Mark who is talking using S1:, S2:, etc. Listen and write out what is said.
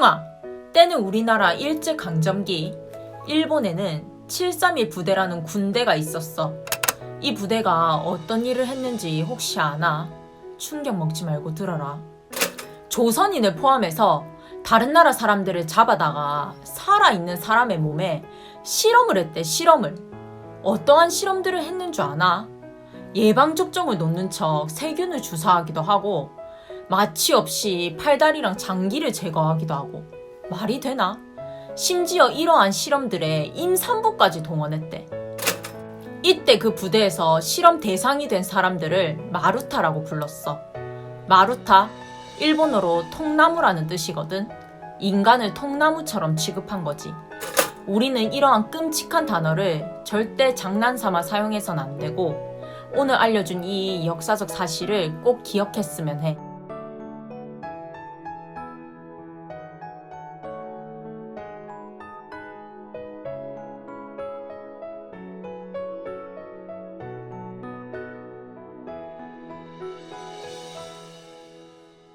S1: 웅아, 때는 우리나라 일제강점기. 일본에는 731 부대라는 군대가 있었어. 이 부대가 어떤 일을 했는지 혹시 아나? 충격 먹지 말고 들어라. 조선인을 포함해서 다른 나라 사람들을 잡아다가 살아있는 사람의 몸에 실험을 했대, 실험을. 어떠한 실험들을 했는 줄 아나? 예방접종을 놓는 척 세균을 주사하기도 하고, 마취 없이 팔다리랑 장기를 제거하기도 하고, 말이 되나? 심지어 이러한 실험들에 임산부까지 동원했대. 이때 그 부대에서 실험 대상이 된 사람들을 마루타라고 불렀어. 마루타, 일본어로 통나무라는 뜻이거든. 인간을 통나무처럼 취급한 거지. 우리는 이러한 끔찍한 단어를 절대 장난삼아 사용해선 안 되고, 오늘 알려준 이 역사적 사실을 꼭 기억했으면 해.